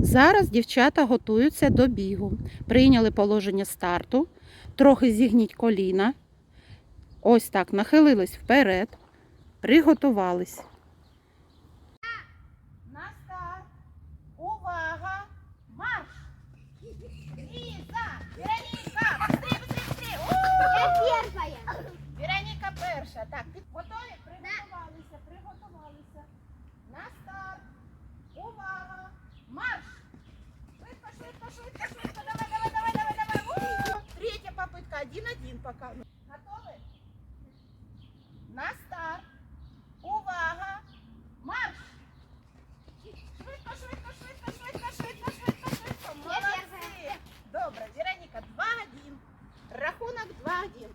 Зараз дівчата готуються до бігу. Прийняли положення старту, трохи зігніть коліна. Ось так, нахилились вперед, приготувались. На старт. Увага! Марш! Ліза! Вероніка! Быстрее, быстрее, быстрее! Я первая. Вероніка перша. Так, під- готові? Приготувалися, третья попытка, один-один пока. Готовы? На старт. Увага. Марш. Швидко, швидко, швидко, швидко, швидко, швидко, швидко. Молодцы. Добре, Вероника. Два один. Рахунок 2-1.